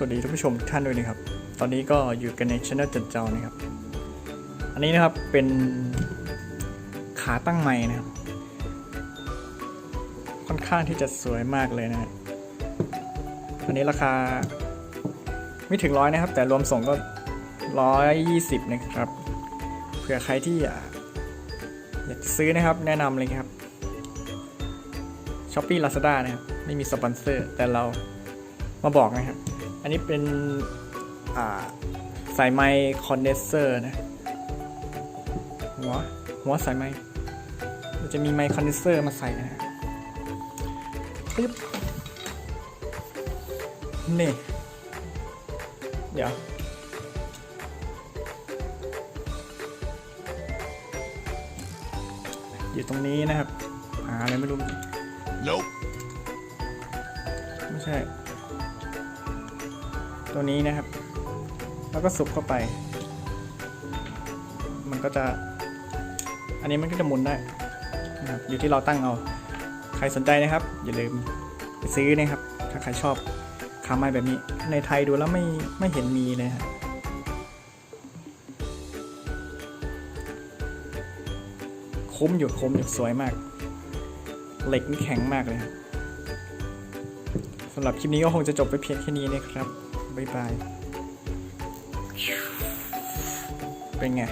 สวัสดีท่านผู้ชมทุกท่านด้วยนะครับ ตอนนี้ก็อยู่กันในช anel จันเจ้านะครับ อันนี้นะครับเป็นขาตั้งไม้นะครับ ค่อนข้างที่จะสวยมากเลยนะอันนี้ราคาไม่ถึงร้อยนะครับ แต่รวมส่งก็ร้อยยี่สิบนะครับ เผื่อใครที่อยากอยากซื้อนะครับ แนะนำเลยครับช้อปปี้ลาซาด้านะครับ ไม่มีสปอนเซอร์ แต่เรามาบอกนะครับ นนี้เป็นอ่าสายไมค์คอนเดนเซอร์นะ หัว หัวสายไมค์เราจะมีไมค์คอนเดนเซอร์มาใส่นะฮะปึ๊บนี่ เดี๋ยวอยู่ตรงนี้นะครับ หาอะไรไม่รู้ Nope. ไม่ใช่ ตัวนี้นะครับ แล้วก็สุบเข้าไป มันก็จะ อันนี้มันก็จะหมุนได้นะครับอยู่ที่เราตั้งเอา ใครสนใจนะครับ อย่าลืมไปซื้อนะครับ ถ้าใครชอบขาไม้แบบนี้ ในไทยดูแล้วไม่ไม่เห็นมีเลยครับคุ้มอยู่คุ้มอยู่สวยมาก เหล็กนี่แข็งมากเลยครับสำหรับคลิปนี้ก็คงจะจบไปเพียงแค่นี้นะครับ บ๊ายบาย เป็นไง